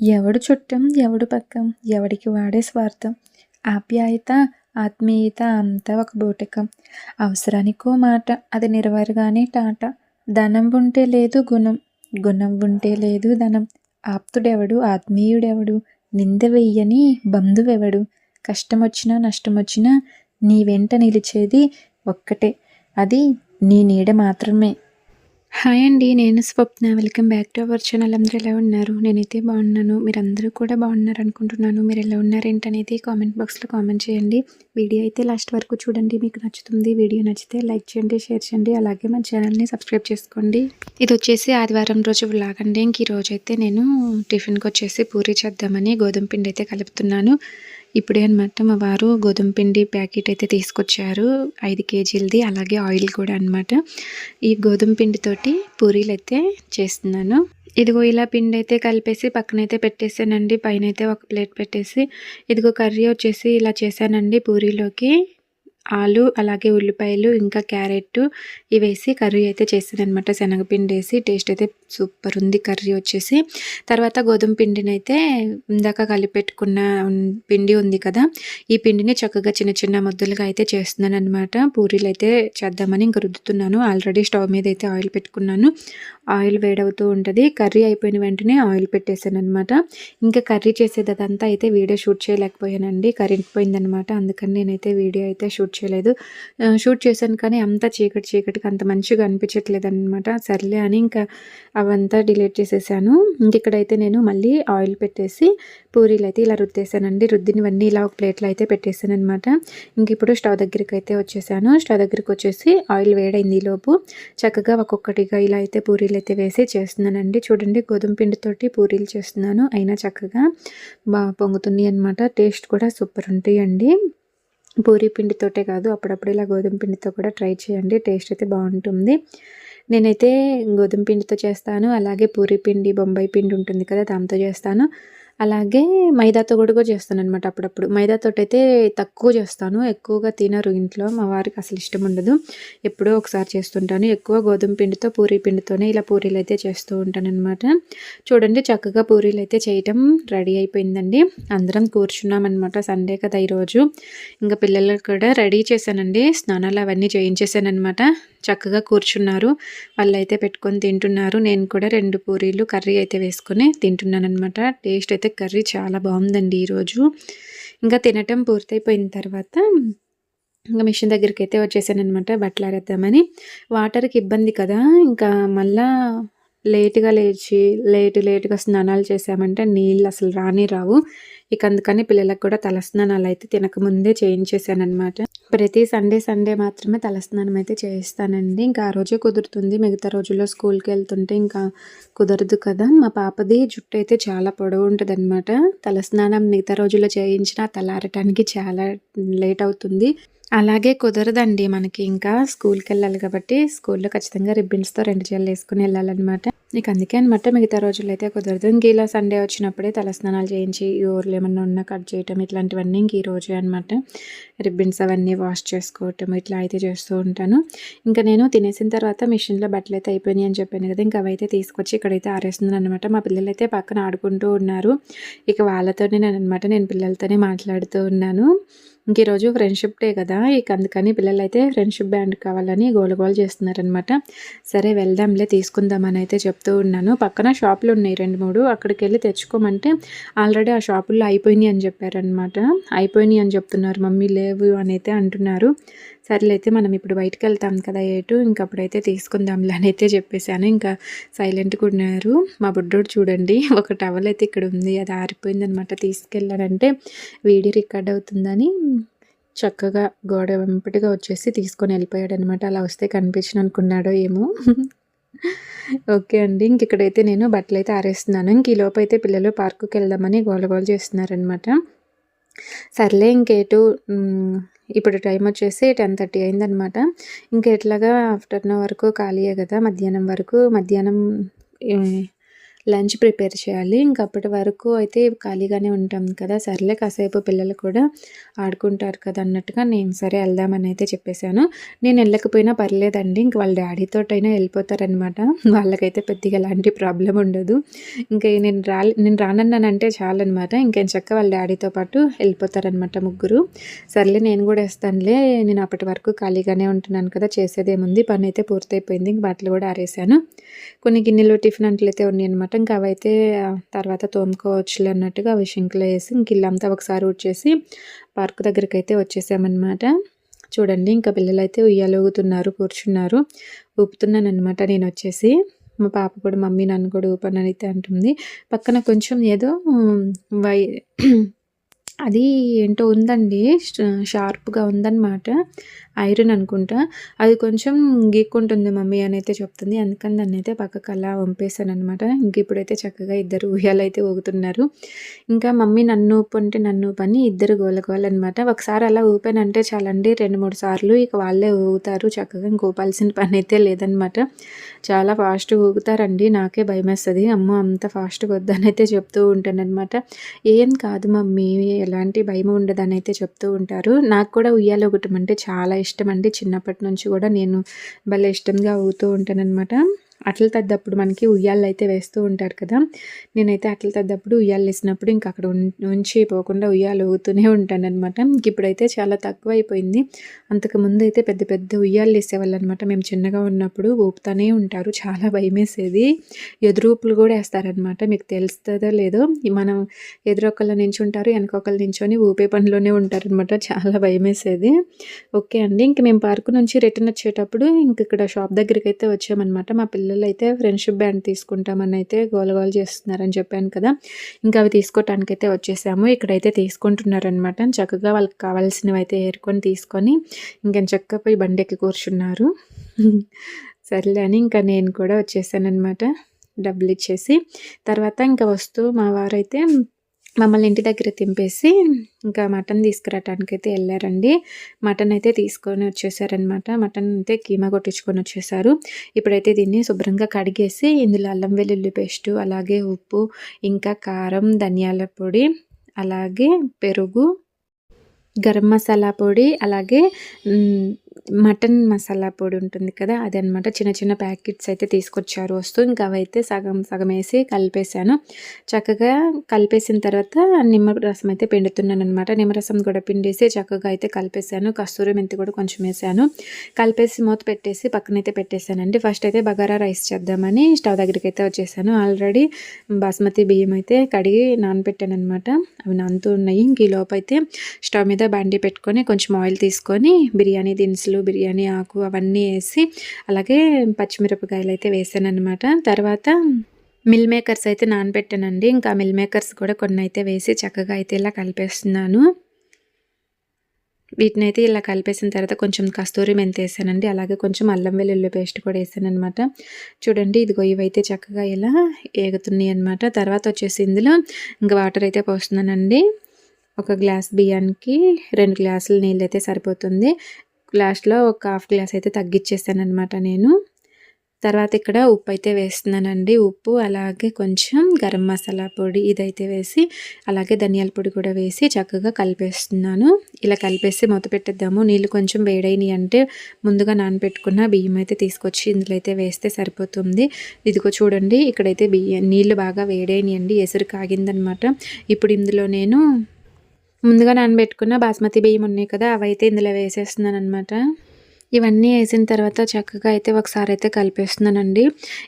ఎవడు చుట్టం ఎవడు పక్కం ఎవడికి వాడే స్వార్థం. ఆప్యాయత ఆత్మీయత అంతా ఒక బూటకం. అవసరానికో మాట అది నిర్వరగానే టాట. ధనం ఉంటే లేదు గుణం గుణం ఉంటే లేదు ధనం. ఆప్తుడెవడు ఆత్మీయుడెవడు? నింద వెయ్యని బంధువెవడు? కష్టం వచ్చినా నష్టం వచ్చినా నీ వెంట నిలిచేది ఒక్కటే. అది నీ నీడ మాత్రమే. హాయ్ అండి నేను Swapna. Welcome back to our channel అందరూ ఎలా ఉన్నారు? నేనైతే బాగున్నాను. మీరు అందరూ కూడా బాగున్నారు అనుకుంటున్నాను మీరు ఎలా ఉన్నారేంటనేది కామెంట్ బాక్స్లో కామెంట్ చేయండి. వీడియో అయితే లాస్ట్ వరకు చూడండి మీకు నచ్చుతుంది. వీడియో నచ్చితే లైక్ చేయండి షేర్ చేయండి. అలాగే మన ఛానల్ని సబ్స్క్రైబ్ చేసుకోండి. ఇది వచ్చేసి ఆదివారం రోజు లాగండి అండి. ఇంక ఈ రోజు అయితే నేను టిఫిన్కి వచ్చేసి పూరి చేద్దామని గోధుమ పిండి అయితే కలుపుతున్నాను. ఇప్పుడే అనమాట మా వారు గోధుమ పిండి ప్యాకెట్ అయితే తీసుకొచ్చారు. ఐదు కేజీలది అలాగే ఆయిల్ కూడా అనమాట ఈ గోధుమ పిండితోటి పూరీలు అయితే చేస్తున్నాను. ఇదిగో ఇలా పిండి అయితే కలిపేసి పక్కనైతే పెట్టేసానండి పైన అయితే ఒక ప్లేట్ పెట్టేసి. ఇదిగో కర్రీ వచ్చేసి ఇలా చేశానండి పూరీలోకి. ఆలు అలాగే ఉల్లిపాయలు ఇంకా క్యారెట్ ఇవి వేసి కర్రీ అయితే చేసాను అనమాట శనగపిండి వేసి టేస్ట్ అయితే సూపర్ ఉంది కర్రీ వచ్చేసి. తర్వాత గోధుమ పిండిని అయితే ఇందాక కలిపెట్టుకున్న పిండి ఉంది కదా ఈ పిండిని చక్కగా చిన్న చిన్న ముద్దలుగా అయితే చేస్తున్నాను అనమాట పూరీలు అయితే చేద్దామని ఇంకా రుద్దుతున్నాను. ఆల్రెడీ స్టవ్ మీద అయితే ఆయిల్ పెట్టుకున్నాను. ఆయిల్ వేడవుతూ ఉంటుంది. కర్రీ అయిపోయిన వెంటనే ఆయిల్ పెట్టేశాను అనమాట ఇంకా కర్రీ చేసేదంతా అయితే వీడియో షూట్ చేయలేకపోయానండి. కరెంట్ పోయిందనమాట అందుకని నేనైతే వీడియో అయితే షూట్ చేయలేదు. షూట్ చేశాను కానీ అంత చీకటి చీకటికి అంత మంచిగా అనిపించట్లేదు అనమాట సర్లే అని ఇంకా అవంతా డిలీట్ చేసేసాను. ఇంక ఇక్కడైతే నేను మళ్ళీ ఆయిల్ పెట్టేసి పూరీలు అయితే ఇలా రుద్దేశానండి. రుద్దినవన్నీ ఇలా ఒక ప్లేట్లో అయితే పెట్టేశాను అనమాట ఇంక ఇప్పుడు స్టవ్ దగ్గరికి అయితే వచ్చేసాను. స్టవ్ దగ్గరికి వచ్చేసి ఆయిల్ వేడైంది లోపు. చక్కగా ఒక్కొక్కటిగా ఇలా అయితే పూరీలు అయితే వేసి చేస్తున్నానండి. చూడండి గోధుమ పిండితోటి పూరీలు చేస్తున్నాను. అయినా చక్కగా బాగా పొంగుతుంది అనమాట టేస్ట్ కూడా సూపర్ ఉంటాయండి. పూరి పిండితోటే కాదు అప్పుడప్పుడు ఇలా గోధుమ పిండితో కూడా ట్రై చేయండి. టేస్ట్ అయితే బాగుంటుంది. నేనైతే గోధుమ పిండితో చేస్తాను. అలాగే పూరీ పిండి బొంబాయి పిండి ఉంటుంది కదా దాంతో చేస్తాను. అలాగే మైదాతో కూడా చేస్తాను అనమాట అప్పుడప్పుడు. మైదాతో అయితే తక్కువ చేస్తాను. ఎక్కువగా తినరు ఇంట్లో. మా వారికి అసలు ఇష్టం ఉండదు. ఎప్పుడో ఒకసారి చేస్తుంటాను. ఎక్కువ గోధుమ పిండితో పూరీ పిండితోనే ఇలా పూరీలు అయితే చేస్తూ ఉంటాను అనమాట చూడండి చక్కగా పూరీలు అయితే చేయటం రెడీ అయిపోయిందండి. అందరం కూర్చున్నామన్నమాట సండే కదా ఈరోజు. ఇంకా పిల్లలకు కూడా రెడీ చేశానండి. స్నానాలు అవన్నీ చేయించేసానమాట చక్కగా కూర్చున్నారు. వాళ్ళు అయితే పెట్టుకొని తింటున్నారు. నేను కూడా రెండు పూరీలు కర్రీ అయితే వేసుకొని తింటున్నాను అనమాట టేస్ట్ అయితే కర్రీ చాలా బాగుందండి ఈరోజు. ఇంకా తినటం పూర్తయిపోయిన తర్వాత ఇంకా మిషన్ దగ్గరికి అయితే వచ్చేసాను అనమాట బట్టలు ఆరేద్దామని వాటర్కి ఇబ్బంది కదా ఇంకా మళ్ళా లేటుగా లేచి లేటు లేటుగా స్నానాలు చేసామంటే నీళ్ళు అసలు రాని రావు. ఇక అందుకని పిల్లలకు కూడా తలస్నానాలు అయితే తినకముందే చేయించేసాను ప్రతి సండే సండే మాత్రమే తలస్నానం అయితే చేయిస్తానండి. ఇంకా ఆ రోజే కుదురుతుంది. మిగతా రోజుల్లో స్కూల్కి వెళ్తుంటే ఇంకా కుదరదు కదా. మా పాపది జుట్టు అయితే చాలా పొడవు ఉంటుంది అనమాట తలస్నానం మిగతా రోజుల్లో చేయించినా తలారటానికి చాలా లేట్ అవుతుంది. అలాగే కుదరదండి మనకి ఇంకా స్కూల్కి వెళ్ళాలి కాబట్టి స్కూల్లో ఖచ్చితంగా రిబ్బిన్స్తో రెండు చీరలు వేసుకుని వెళ్ళాలన్నమాట. నీకు అందుకే అనమాట మిగతా రోజుల్లో అయితే కుదరదు ఇంక ఇలా సండే వచ్చినప్పుడే తలస్నానాలు చేయించి ఊర్లు ఏమన్నా ఉన్నా కట్ చేయటం ఇట్లాంటివన్నీ ఇంక ఈ రోజే అనమాట రిబ్బిన్స్ అవన్నీ వాష్ చేసుకోవటం ఇట్లా అయితే చేస్తూ ఉంటాను. ఇంకా నేను తినేసిన తర్వాత మిషన్లో బట్టలు అయితే అయిపోయినాయి అని చెప్పాను కదా ఇంకా అవైతే తీసుకొచ్చి ఇక్కడైతే ఆరేస్తున్నాను అనమాట మా పిల్లలు అయితే పక్కన ఆడుకుంటూ ఉన్నారు. ఇక వాళ్ళతోనే నేను అనమాట నేను పిల్లలతోనే మాట్లాడుతూ ఉన్నాను. ఇంక ఈరోజు ఫ్రెండ్షిప్ డే కదా. ఇక అందుకని పిల్లలు అయితే ఫ్రెండ్షిప్ బ్యాండ్ కావాలని గోలగోలు చేస్తున్నారనమాట సరే వెళ్దాంలే తీసుకుందామని అయితే చెప్తూ ఉన్నాను. పక్కన షాపులు ఉన్నాయి రెండు మూడు. అక్కడికి వెళ్ళి తెచ్చుకోమంటే ఆల్రెడీ ఆ షాపుల్లో అయిపోయినాయి అని చెప్పారనమాట అయిపోయినాయి అని చెప్తున్నారు. మమ్మీ లేవు అని అయితే అంటున్నారు. సర్లైతే మనం ఇప్పుడు బయటకు వెళ్తాం కదా ఏటు ఇంకప్పుడైతే తీసుకుందాంలే అని అయితే చెప్పేశాను. ఇంకా సైలెంట్గా ఉన్నారు. మా బుడ్డోడు చూడండి ఒక టవల్ అయితే ఇక్కడ ఉంది. అది ఆరిపోయిందనమాట తీసుకెళ్ళానంటే వీడియో రికార్డ్ అవుతుందని చక్కగా గోడ వెంపటిగా వచ్చేసి తీసుకొని వెళ్ళిపోయాడు అనమాట అలా వస్తే కనిపించిన అనుకున్నాడో ఏమో. ఓకే అండి ఇంక ఇక్కడైతే నేను బట్టలు అయితే ఆరేస్తున్నాను. ఇంక ఈ లోపు అయితే పిల్లలు పార్కుకి వెళ్దామని గోల గోల చేస్తున్నారనమాట సర్లే ఇంకేటు ఇప్పుడు టైం వచ్చేసి టెన్ థర్టీ అయిందనమాట. ఇంకా ఎట్లాగా ఆఫ్టర్నూన్ వరకు ఖాళీయే కదా మధ్యాహ్నం వరకు. మధ్యాహ్నం లంచ్ ప్రిపేర్ చేయాలి. ఇంక అప్పటి వరకు అయితే ఖాళీగానే ఉంటాం కదా. సర్లే కాసేపు పిల్లలు కూడా ఆడుకుంటారు కదా అన్నట్టుగా నేను సరే వెళ్దామని అయితే చెప్పేశాను. నేను వెళ్ళకపోయినా పర్లేదండి. ఇంక వాళ్ళ డాడీతోటైనా అయినా వెళ్ళిపోతారనమాట వాళ్ళకైతే పెద్దగా ఎలాంటి ప్రాబ్లం ఉండదు. ఇంకా నేను రా నేను రానన్నానంటే చాలన్నమాట. ఇంకేం చక్క వాళ్ళ డాడీతో పాటు వెళ్ళిపోతారనమాట ముగ్గురు. సర్లే నేను కూడా వేస్తానులే. నేను అప్పటి వరకు ఖాళీగానే ఉంటున్నాను కదా. చేసేదేముంది? పని అయితే పూర్తయిపోయింది. ఇంక బట్టలు కూడా ఆరేసాను కొన్ని గిన్నెలు టిఫిన్ అంటలు అయితే ఉన్నాయి అనమాట ఇంకా అవైతే తర్వాత తోముకోవచ్చులే అన్నట్టుగా అవి షింక్లో వేసి ఇంక ఇల్లంతా ఒకసారి వచ్చేసి పార్క్ దగ్గరికి అయితే వచ్చేసామన్నమాట. చూడండి ఇంకా పిల్లలు అయితే ఉయ్యాలూగుతున్నారు కూర్చున్నారు. ఊపుతున్నాను అనమాట నేను వచ్చేసి. మా పాప కూడా మమ్మీ నన్ను కూడా ఊపనని అయితే అంటుంది. పక్కన కొంచెం ఏదో వై అది ఏంటో ఉందండి షార్ప్గా ఉందన్నమాట. ఐరన్ అనుకుంటా. అది కొంచెం గీక్కుంటుంది మమ్మీ అని అయితే చెప్తుంది. అందుకని దాన్ని అయితే పక్కకు అలా వంపేశాను అనమాట ఇంక ఇప్పుడైతే చక్కగా ఇద్దరు ఉయ్యాలైతే ఊగుతున్నారు. ఇంకా మమ్మీ నన్ను ఊపుంటే నన్ను పని ఇద్దరు గోలకోవాలన్నమాట ఒకసారి అలా ఊపానంటే చాలండి రెండు మూడు సార్లు ఇక వాళ్ళే ఊగుతారు. చక్కగా ఇంక ఊపాల్సిన పని అయితే లేదనమాట చాలా ఫాస్ట్గా ఊగుతారండి. నాకే భయమేస్తుంది. అమ్మ అంత ఫాస్ట్గా వద్దని అయితే చెప్తూ ఉంటానన్నమాట. ఏం కాదు మమ్మీ ఎలాంటి భయం ఉండదని అయితే చెప్తూ ఉంటారు. నాకు కూడా ఉయ్యాల ఒకటి అంటే చాలా ఇష్టం అండి. చిన్నప్పటి నుంచి కూడా నేను భలే ఇష్టంగా ఊగుతూ ఉంటానన్నమాట. అట్ల తద్దప్పుడు మనకి ఉయ్యాలు అయితే వేస్తూ ఉంటారు కదా. నేనైతే అట్ల తద్దప్పుడు ఉయ్యాలు వేసినప్పుడు ఇంక అక్కడ ఉంచి పోకుండా ఉయ్యాలు ఊగుతూనే ఉంటానన్నమాట. ఇంక ఇప్పుడైతే చాలా తక్కువ అయిపోయింది అంతకుముందు అయితే పెద్ద పెద్ద ఉయ్యాలు వేసేవాళ్ళు అనమాట మేము చిన్నగా ఉన్నప్పుడు ఊపుతానే ఉంటారు. చాలా భయం వేసేది ఎదురూపులు కూడా వేస్తారనమాట మీకు తెలుస్తుందో లేదో మనం ఎదురొకళ్ళు నించుంటారు వెనకొకళ్ళు నించొని ఊపే పనిలోనే ఉంటారనమాట చాలా భయం వేసేది ఓకే అండి. ఇంక మేము పార్కు నుంచి రిటర్న్ వచ్చేటప్పుడు ఇంక ఇక్కడ షాప్ దగ్గరికి అయితే వచ్చామన్నమాట. మా పిల్లలు పిల్లలు అయితే ఫ్రెండ్షిప్ బ్యాండ్ తీసుకుంటామని అయితే గోలగోలు చేస్తున్నారని చెప్పాను కదా. ఇంకా అవి తీసుకోవటానికి అయితే వచ్చేసాము. ఇక్కడైతే తీసుకుంటున్నారనమాట చక్కగా వాళ్ళకి కావాల్సినవి అయితే ఏరుకొని తీసుకొని ఇంకా చక్కగా పోయి బండి ఎక్కి కూర్చున్నారు. సర్లే అని ఇంకా నేను కూడా వచ్చేసానమాట డబ్బులు ఇచ్చేసి. తర్వాత ఇంకా వస్తూ మా వారైతే మమ్మల్ని ఇంటి దగ్గర తింపేసి ఇంకా మటన్ తీసుకురావటానికి అయితే వెళ్ళారండి. మటన్ అయితే తీసుకొని వచ్చేసారనమాట మటన్ అయితే కీమా కొట్టించుకొని వచ్చేసారు. ఇప్పుడైతే దీన్ని శుభ్రంగా కడిగేసి ఇందులో అల్లం వెల్లుల్లి పేస్టు అలాగే ఉప్పు ఇంకా కారం ధనియాల పొడి అలాగే పెరుగు గరం మసాలా పొడి అలాగే మటన్ మసాలా పొడి ఉంటుంది కదా అదనమాట. చిన్న చిన్న ప్యాకెట్స్ అయితే తీసుకొచ్చారు వస్తూ ఇంకా అవైతే సగం సగం వేసి కలిపేశాను. చక్కగా కలిపేసిన తర్వాత నిమ్మరసం అయితే పిండుతున్నాను అనమాట నిమ్మరసం కూడా పిండేసి చక్కగా అయితే కలిపేశాను. కస్తూరి మెంతి కూడా కొంచెం వేసాను. కలిపేసి మూత పెట్టేసి పక్కనైతే పెట్టేశానండి. ఫస్ట్ అయితే బగారా రైస్ చేద్దామని స్టవ్ దగ్గరికి అయితే వచ్చేసాను. ఆల్రెడీ బాస్మతి బియ్యం అయితే కడిగి నానబెట్టాను అనమాట అవి నానుతూ ఉన్నాయి. ఇంక ఈ లోపైతే స్టవ్ మీద బండి పెట్టుకొని కొంచెం ఆయిల్ తీసుకొని బిర్యానీ దినుసులు బిర్యానీ ఆకు అవన్నీ వేసి అలాగే పచ్చిమిరపకాయలు అయితే వేసాను అనమాట తర్వాత మిల్ మేకర్స్ అయితే నానబెట్టానండి. ఇంకా మిల్ మేకర్స్ కూడా కొన్ని అయితే వేసి చక్కగా అయితే ఇలా కలిపేస్తున్నాను. వీటిని అయితే ఇలా కలిపేసిన తర్వాత కొంచెం కస్తూరి మెంతి వేసానండి. అలాగే కొంచెం అల్లం వెల్లుల్లి పేస్ట్ కూడా వేసాను అనమాట చూడండి ఇదిగో ఇవైతే చక్కగా ఇలా ఏగుతున్నాయి అనమాట తర్వాత వచ్చేసి ఇందులో ఇంకా వాటర్ అయితే పోస్తున్నానండి. ఒక గ్లాస్ బియ్యానికి రెండు గ్లాసులు నీళ్ళు అయితే సరిపోతుంది. లాస్ట్లో ఒక హాఫ్ గ్లాస్ అయితే తగ్గించేసాను అనమాట నేను. తర్వాత ఇక్కడ ఉప్పు అయితే వేస్తున్నానండి. ఉప్పు అలాగే కొంచెం గరం మసాలా పొడి ఇదైతే వేసి అలాగే ధనియాల పొడి కూడా వేసి చక్కగా కలిపేస్తున్నాను. ఇలా కలిపేసి మూత పెట్టేద్దాము. నీళ్ళు కొంచెం వేడైనవి అంటే ముందుగా నానబెట్టుకున్న బియ్యం అయితే తీసుకొచ్చి ఇందులో అయితే వేస్తే సరిపోతుంది. ఇదిగో చూడండి ఇక్కడైతే బియ్యం నీళ్ళు బాగా వేడైనయండి. ఎసురు కాగిందనమాట ఇప్పుడు ఇందులో నేను ముందుగా నానబెట్టుకున్న బాస్మతి బియ్యం ఉన్నాయి కదా అవైతే ఇందులో వేసేస్తున్నాను అనమాట ఇవన్నీ వేసిన తర్వాత చక్కగా అయితే ఒకసారి అయితే కలిపేస్తున్నానండి.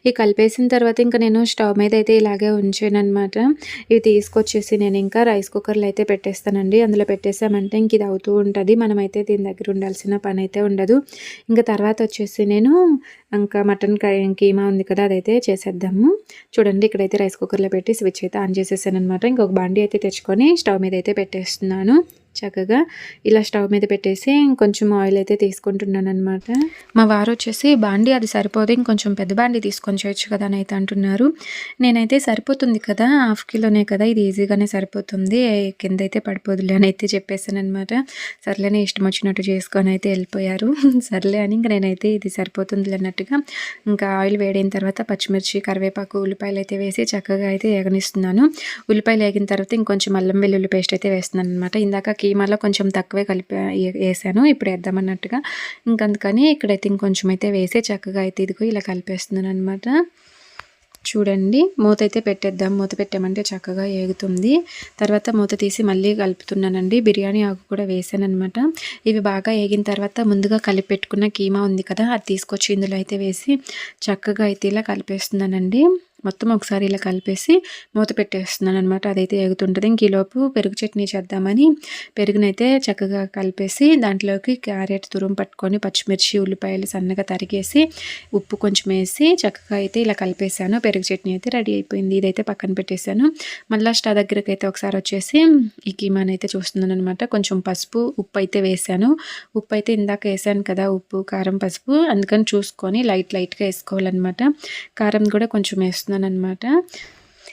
ఈ కలిపేసిన తర్వాత ఇంకా నేను స్టవ్ మీద అయితే ఇలాగే ఉంచాను ఇవి తీసుకొచ్చేసి నేను ఇంకా రైస్ కుక్కర్లో అయితే పెట్టేస్తానండి. అందులో పెట్టేసామంటే ఇంక ఇది అవుతూ ఉంటుంది. మనమైతే దీని దగ్గర ఉండాల్సిన పని అయితే ఉండదు. ఇంకా తర్వాత వచ్చేసి నేను ఇంకా మటన్ కీమా ఉంది కదా అదైతే చేసేద్దాము. చూడండి ఇక్కడైతే రైస్ కుక్కర్లో పెట్టి స్విచ్ అయితే ఆన్ చేసేసాను అనమాట ఇంకొక బండి అయితే తెచ్చుకొని స్టవ్ మీద అయితే పెట్టేస్తున్నాను. చక్కగా ఇలా స్టవ్ మీద పెట్టేసి కొంచెం ఆయిల్ అయితే తీసుకుంటున్నాను అనమాట మా వారు వచ్చేసి బాండి అది సరిపోదు ఇంకొంచెం పెద్ద బాండి తీసుకొని చేయొచ్చు కదా అని అయితే అంటున్నారు. నేనైతే సరిపోతుంది కదా హాఫ్ కిలోనే కదా ఇది ఈజీగానే సరిపోతుంది కింద అయితే పడిపోదులే అని అయితే చెప్పేసాను అనమాట సర్లేనే ఇష్టం వచ్చినట్టు చేసుకొని అయితే వెళ్ళిపోయారు. సర్లే అని ఇంకా నేనైతే ఇది సరిపోతుంది అన్నట్టుగా ఇంకా ఆయిల్ వేడైన తర్వాత పచ్చిమిర్చి కరివేపాకు ఉల్లిపాయలు అయితే వేసి చక్కగా అయితే ఏగనిస్తున్నాను. ఉల్లిపాయలు వేగిన తర్వాత ఇంకొంచెం అల్లం వెల్లుల్లి పేస్ట్ అయితే వేస్తున్నాను అనమాట ఇందాక కీమాలో కొంచెం తక్కువే కలిపి వేసాను. ఇప్పుడు వేద్దామన్నట్టుగా ఇంకందుకని ఇక్కడైతే ఇంకొంచెం అయితే వేసి చక్కగా అయితే ఇదిగో ఇలా కలిపేస్తున్నాను అనమాట చూడండి. మూత అయితే పెట్టేద్దాం. మూత పెట్టామంటే చక్కగా ఏగుతుంది. తర్వాత మూత తీసి మళ్ళీ కలుపుతున్నానండి. బిర్యానీ ఆకు కూడా వేసాను అనమాట ఇవి బాగా ఏగిన తర్వాత ముందుగా కలిపి పెట్టుకున్న కీమా ఉంది కదా అది తీసుకొచ్చి ఇందులో అయితే వేసి చక్కగా అయితే ఇలా కలిపేస్తున్నానండి. మొత్తం ఒకసారి ఇలా కలిపేసి మూత పెట్టేస్తున్నాను అనమాట అదైతే ఎగుతుంటుంది. ఇంక ఈలోపు పెరుగు చట్నీ చేద్దామని పెరుగునైతే చక్కగా కలిపేసి దాంట్లోకి క్యారెట్ తురుము పట్టుకొని పచ్చిమిర్చి ఉల్లిపాయలు సన్నగా తరిగేసి ఉప్పు కొంచెం వేసి చక్కగా అయితే ఇలా కలిపేసాను. పెరుగు చట్నీ అయితే రెడీ అయిపోయింది. ఇదైతే పక్కన పెట్టేశాను మళ్ళీ స్టవ్ దగ్గరికి అయితే ఒకసారి వచ్చేసి ఈ కీమాని అయితే చూస్తున్నాను అనమాట కొంచెం పసుపు ఉప్పు అయితే వేసాను. ఉప్పు అయితే ఇందాక వేసాను కదా ఉప్పు కారం పసుపు. అందుకని చూసుకొని లైట్ లైట్గా వేసుకోవాలన్నమాట. కారం కూడా కొంచెం వేస్తున్నాను. చేస్తున్నాను అనమాట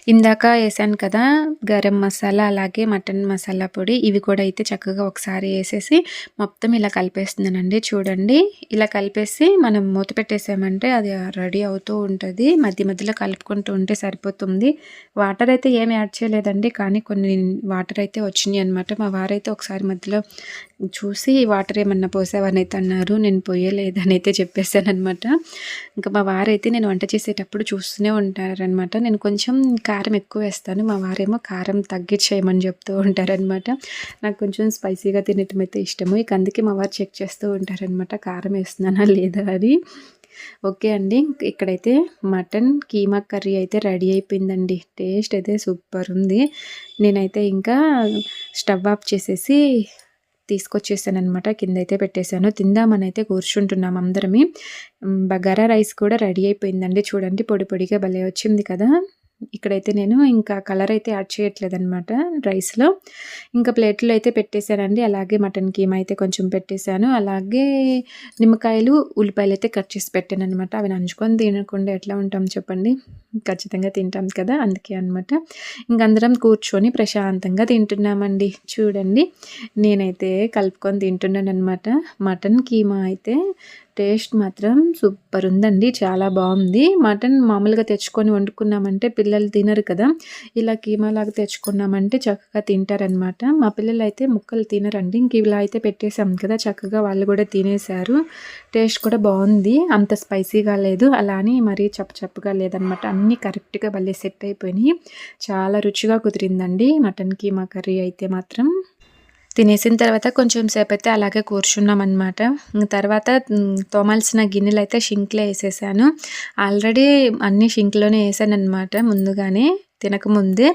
ఇందాక వేసాను కదా గరం మసాలా అలాగే మటన్ మసాలా పొడి ఇవి కూడా అయితే చక్కగా ఒకసారి వేసేసి మొత్తం ఇలా కలిపేస్తున్నానండి. చూడండి ఇలా కలిపేసి మనం మూత పెట్టేసామంటే అది రెడీ అవుతూ ఉంటుంది. మధ్య మధ్యలో కలుపుకుంటూ ఉంటే సరిపోతుంది. వాటర్ అయితే ఏమి యాడ్ చేయలేదండి కానీ కొన్ని వాటర్ అయితే వచ్చినాయి అనమాట మా వారైతే ఒకసారి మధ్యలో చూసి వాటర్ ఏమన్నా పోసావని అయితే అన్నారు నేను పోయలేదని అయితే చెప్పేశాను అనమాట ఇంకా మా వారైతే నేను వంట చేసేటప్పుడు చూస్తూనే ఉంటారనమాట నేను కొంచెం కారం ఎక్కువ వేస్తాను. మా వారేమో కారం తగ్గించేయమని చెప్తూ ఉంటారనమాట నాకు కొంచెం స్పైసీగా తినటం అయితే ఇష్టము. ఇక అందుకే మా వారు చెక్ చేస్తూ ఉంటారనమాట కారం వేస్తున్నానా లేదా అని. ఓకే అండి. ఇక్కడైతే మటన్ కీమా కర్రీ అయితే రెడీ అయిపోయిందండి. టేస్ట్ అయితే సూపర్ ఉంది. నేనైతే ఇంకా స్టవ్ ఆఫ్ చేసేసి తీసుకొచ్చేసాను అనమాట కింద అయితే పెట్టేశాను. తిందామని అయితే కూర్చుంటున్నాం అందరమే. బగారా రైస్ కూడా రెడీ అయిపోయిందండి. చూడండి పొడి పొడిగా భలే వచ్చింది కదా. ఇక్కడైతే నేను ఇంకా కలర్ అయితే యాడ్ చేయట్లేదు అనమాట రైస్లో ఇంకా ప్లేట్లో అయితే పెట్టేశానండి. అలాగే మటన్ కీమా అయితే కొంచెం పెట్టేశాను అలాగే నిమ్మకాయలు ఉల్లిపాయలు అయితే కట్ చేసి పెట్టాను అనమాట అవి నంచుకొని తినకుండా ఎట్లా ఉంటాం చెప్పండి? ఖచ్చితంగా తింటాం కదా అందుకే అనమాట ఇంకందరం కూర్చొని ప్రశాంతంగా తింటున్నామండి. చూడండి నేనైతే కలుపుకొని తింటున్నాను అనమాట మటన్ కీమా అయితే టేస్ట్ మాత్రం సూపర్ ఉందండి చాలా బాగుంది. మటన్ మామూలుగా తెచ్చుకొని వండుకున్నామంటే పిల్లలు తినరు కదా. ఇలా కీమా లాగా తెచ్చుకున్నామంటే చక్కగా తింటారనమాట మా పిల్లలు అయితే ముక్కలు తినరండి ఇంక ఇలా అయితే పెట్టేశాం కదా చక్కగా వాళ్ళు కూడా తినేశారు. టేస్ట్ కూడా బాగుంది అంత స్పైసీగా లేదు అలా అని మరీ చప్ప చప్పగా లేదనమాట అన్నీ కరెక్ట్గా భలే సెట్ అయిపోయినాయి. చాలా రుచిగా కుదిరిందండి మటన్ కీమా కర్రీ అయితే మాత్రం. తినేసిన తర్వాత కొంచెం సేపు అయితే అలాగే కూర్చున్నాం అనమాట తర్వాత తోమాల్సిన గిన్నెలు అయితే షింక్లో వేసేసాను. ఆల్రెడీ అన్ని షింక్లోనే వేసాను అనమాట ముందుగానే తినకముందే.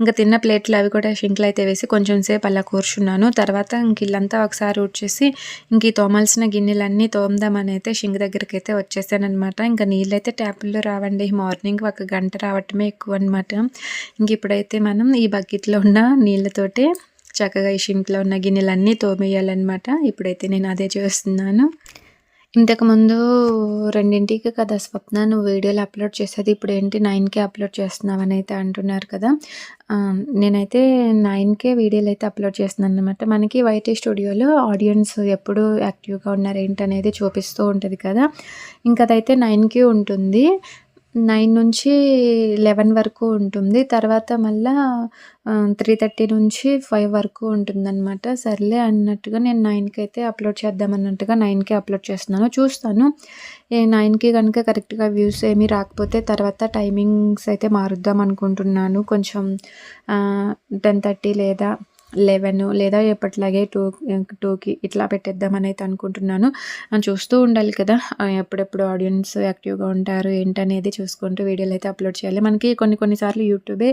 ఇంకా తిన్న ప్లేట్లు అవి కూడా షింక్లు అయితే వేసి కొంచెం సేపు అలా కూర్చున్నాను. తర్వాత ఇంక ఇల్లంతా ఒకసారి ఉడ్చేసి ఇంక ఈ తోమాల్సిన గిన్నెలన్నీ తోమదామని అయితే షింక్ దగ్గరికి అయితే వచ్చేసాను అనమాట ఇంకా నీళ్ళు అయితే ట్యాపుల్లో రావండి. మార్నింగ్ ఒక గంట రావటమే ఎక్కువ అనమాట ఇంక ఇప్పుడైతే మనం ఈ బకెట్లో ఉన్న నీళ్ళతోటి చక్కగా ఈ షింక్లో ఉన్న గిన్నెలన్నీ తోమేయాలన్నమాట. ఇప్పుడైతే నేను అదే చేస్తున్నాను. ఇంతకుముందు రెండింటికి కదా స్వప్న నువ్వు వీడియోలు అప్లోడ్ చేసేది ఇప్పుడు ఏంటి నైన్కే అప్లోడ్ చేస్తున్నావు అని అయితే అంటున్నారు కదా. నేనైతే నైన్కే వీడియోలు అయితే అప్లోడ్ చేస్తున్నాను అనమాట మనకి వైటీ స్టూడియోలో ఆడియన్స్ ఎప్పుడు యాక్టివ్గా ఉన్నారు ఏంటనేది చూపిస్తూ ఉంటుంది కదా. ఇంకా అదైతే నైన్కే ఉంటుంది. నైన్ నుంచి లెవెన్ వరకు ఉంటుంది. తర్వాత మళ్ళా త్రీ థర్టీ నుంచి ఫైవ్ వరకు ఉంటుందన్నమాట. సర్లే అన్నట్టుగా నేను నైన్కి అయితే అప్లోడ్ చేద్దాం అన్నట్టుగా నైన్కి అప్లోడ్ చేస్తున్నాను. చూస్తాను. ఏ నైన్కి కనుక కరెక్ట్గా వ్యూస్ ఏమీ రాకపోతే తర్వాత టైమింగ్స్ అయితే మారుద్దాం అనుకుంటున్నాను. కొంచెం టెన్ థర్టీ లేదా లెవెన్ లేదా ఎప్పటిలాగే టూ టూకి ఇట్లా పెట్టేద్దామని అయితే అనుకుంటున్నాను. చూస్తూ ఉండాలి కదా ఎప్పుడెప్పుడు ఆడియన్స్ యాక్టివ్గా ఉంటారు ఏంటనేది చూసుకుంటూ వీడియోలు అయితే అప్లోడ్ చేయాలి. మనకి కొన్ని కొన్నిసార్లు యూట్యూబే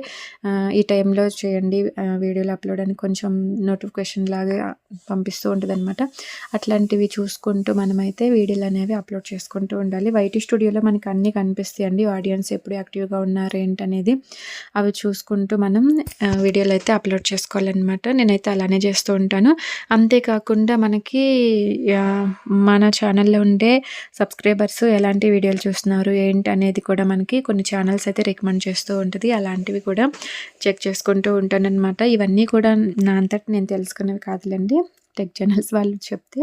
ఈ టైంలో చేయండి వీడియోలు అప్లోడ్ అని కొంచెం నోటిఫికేషన్ లాగా పంపిస్తూ ఉంటుంది అనమాట అట్లాంటివి చూసుకుంటూ మనమైతే వీడియోలు అనేవి అప్లోడ్ చేసుకుంటూ ఉండాలి. వైటీ స్టూడియోలో మనకి అన్నీ కనిపిస్తాయండి. ఆడియన్స్ ఎప్పుడు యాక్టివ్గా ఉన్నారు ఏంటనేది అవి చూసుకుంటూ మనం వీడియోలు అయితే అప్లోడ్ చేసుకోవాలన్నమాట. నేనైతే అలానే చేస్తూ ఉంటాను. అంతేకాకుండా మనకి మన ఛానల్లో ఉండే సబ్స్క్రైబర్స్ ఎలాంటి వీడియోలు చూస్తున్నారు ఏంటి అనేది కూడా మనకి కొన్ని ఛానల్స్ అయితే రికమెండ్ చేస్తూ ఉంటుంది. అలాంటివి కూడా చెక్ చేసుకుంటూ ఉంటానన్నమాట. ఇవన్నీ కూడా నా అంతటి నేను తెలుసుకున్నవి కాదులేండి. టెక్ ఛానల్స్ వాళ్ళు చెప్తే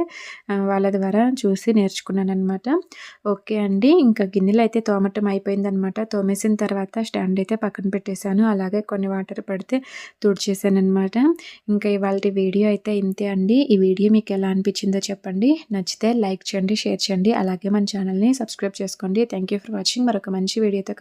వాళ్ళ ద్వారా చూసి నేర్చుకున్నాను అనమాట ఓకే అండి ఇంకా గిన్నెలు అయితే తోమటం అయిపోయిందనమాట తోమేసిన తర్వాత స్టాండ్ అయితే పక్కన పెట్టేశాను. అలాగే కొన్ని వాటర్ పడితే తుడిచేసాను అనమాట ఇంకా ఇవాళ వీడియో అయితే ఇంతే అండి. ఈ వీడియో మీకు ఎలా అనిపించిందో చెప్పండి. నచ్చితే లైక్ చేయండి షేర్ చేయండి. అలాగే మన ఛానల్ని సబ్స్క్రైబ్ చేసుకోండి. థ్యాంక్ యూ ఫర్ వాచింగ్ మరొక మంచి వీడియోతో